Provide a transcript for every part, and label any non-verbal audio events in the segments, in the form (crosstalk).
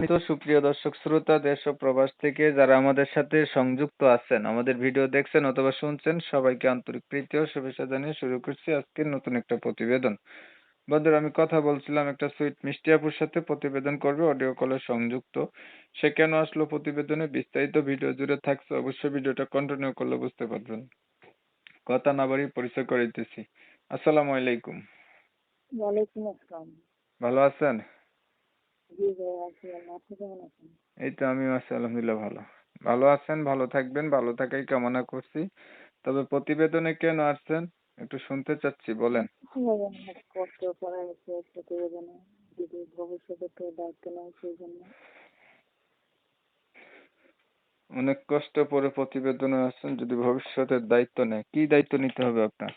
তো সুপ্রিয় দর্শক শ্রোতা দেশ ও প্রবাস থেকে যারা আমাদের সাথে সংযুক্ত আছেন আমাদের ভিডিও দেখছেন অথবা শুনছেন সবাইকে আন্তরিক প্রীতি ও শুভেচ্ছা জানিয়ে শুরু করছি আজকের নতুন একটা প্রতিবেদন। বন্ধুরা আমি কথা বলছিলাম একটা সুইট মিষ্টি আপুর সাথে প্রতিবেদন করবে অডিও কলে সংযুক্ত। সে কেন আসলো প্রতিবেদনে? বিস্তারিত ভিডিও জুড়ে থাকছে অবশ্যই ভিডিওটা কন্টিনিউ করলে বুঝতে পারবেন। কথা না বাড়ি পরিচয় করে দিতেছি। আসসালামু আলাইকুম। ওয়ালাইকুম আসসালাম। ভালো আছেন জি ভাই আছি আল্লাহ আপনি কেমন আছেন এই তো আমিও আছি, আলহামদুলিল্লাহ ভালো। ভালো আছেন, ভালো থাকবেন, ভালো থাকাই কামনা করছি। তবে প্রতিবেদনে কেন আসছেন? একটু শুনতে চাচ্ছি, বলেন। অনেক কষ্ট করা হয়েছে প্রতিবেদনে আসছেন, যদি ভবিষ্যতের দায়িত্ব নেয়, কি দায়িত্ব নিতে হবে আপনার?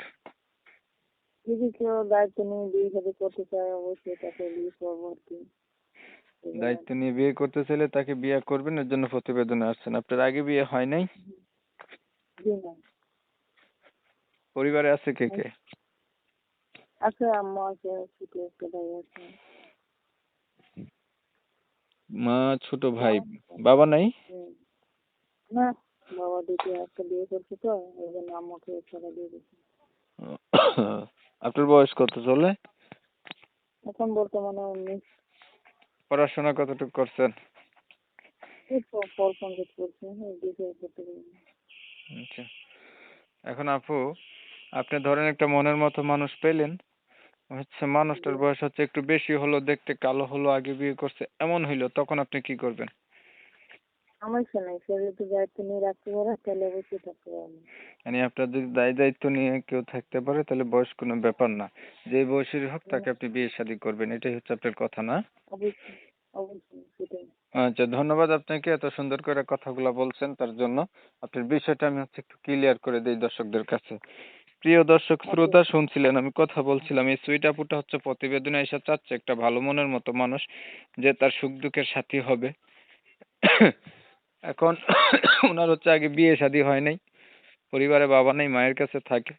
যদি কেউ দায়িত্ব নিয়ে বিয়ে করতে চায়, অবশ্যই তাকে বিয়ে পরবর্তী দায়িত্ব নিয়ে বিয়ে করতে চাইলে তাকে বিয়ে করবেন এর জন্য প্রতিবেদনে আসছেন। আপনার আগে বিয়ে হয় নাই? পরিবারে আছে কে কে? আছে আম্মা আছে ছোট একটা ভাই আছে। মা ছোট ভাই বাবা নাই। না বাবা দুটো একটা বিয়ে করছে তো এই জন্য আম্মাকে ছেড়ে দিয়ে দিচ্ছে (coughs) আপনার বয়স কত চলে? এখন বর্তমানে উনিশ। পড়াশোনা কতটুকু করছেন? পারি। আচ্ছা। এখন আপু আপনি ধরেন একটা মনের মতো মানুষ পেলেন হচ্ছে মানুষটার বয়স হচ্ছে একটু বেশি হলো দেখতে কালো হলো আগে বিয়ে করছে এমন হইল তখন আপনি কি করবেন? সমস্যা নেই সে যদি দায়িত্ব নিয়ে রাখতে পারে তাহলে অবশ্যই থাকতে পারবে মানে আপনার যদি দায় দায়িত্ব নিয়ে কেউ থাকতে পারে তাহলে বয়স কোনো ব্যাপার না। যে বয়সেরই হোক তাকে আপনি বিয়ে শাদী করবেন এটাই হচ্ছে আপনার কথা না? অবশ্যই অবশ্যই সেটাই। আচ্ছা ধন্যবাদ আপনাকে এত সুন্দর করে কথাগুলো বলছেন তার জন্য। আপনার বিষয়টা আমি হচ্ছে একটু ক্লিয়ার করে দিই দর্শকদের কাছে। প্রিয় দর্শক শ্রোতা শুনছিলেন আমি কথা বলছিলাম এই সুইট আপুটা হচ্ছে প্রতিবেদনে এসে চাচ্ছে একটা ভালো মনের মতো মানুষ যে তার সুখ দুঃখের সাথী হবে। এখন (coughs) ওনার হচ্ছে আগে বিয়ে শাদী হয় নাই, পরিবারে বাবা নেই, মায়ের কাছে থাকে।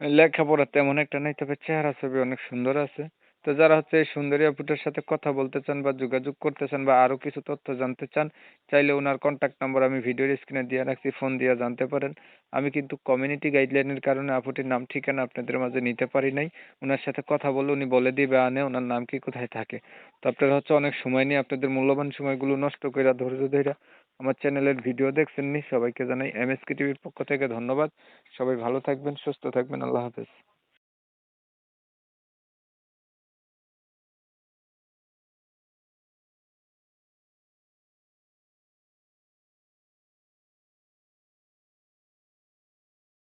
লেখাপড়া তেমন একটা নেই, তবে চেহারা ছবি অনেক সুন্দর আছে। তো যারা হচ্ছে সুন্দরী আপুটার সাথে কথা বলতে চান বা যোগাযোগ করতে চান বা আরও কিছু তথ্য জানতে চান, চাইলে ওনার কন্ট্যাক্ট নাম্বার আমি ভিডিওর স্ক্রিনে দিয়ে রাখছি ফোন দিয়ে জানতে পারেন। আমি কিন্তু কমিউনিটি গাইডলাইনের কারণে আপুটির নাম, ঠিকানা আপনাদের মাঝে নিতে পারি নাই। ওনার সাথে কথা বলে উনি বলে দিবে আনে ওনার নাম কি কোথায় থাকে। তো আপনারা হচ্ছে অনেক সময় নিয়ে আপনাদের মূল্যবান সময়গুলো নষ্ট করে ধৈর্য ধরে আমার চ্যানেলের ভিডিও দেখছেন নি সবাইকে জানাই এমএসকে টিভির পক্ষ থেকে ধন্যবাদ। সবাই ভালো থাকবেন, সুস্থ থাকবেন, আল্লাহ হাফেজ।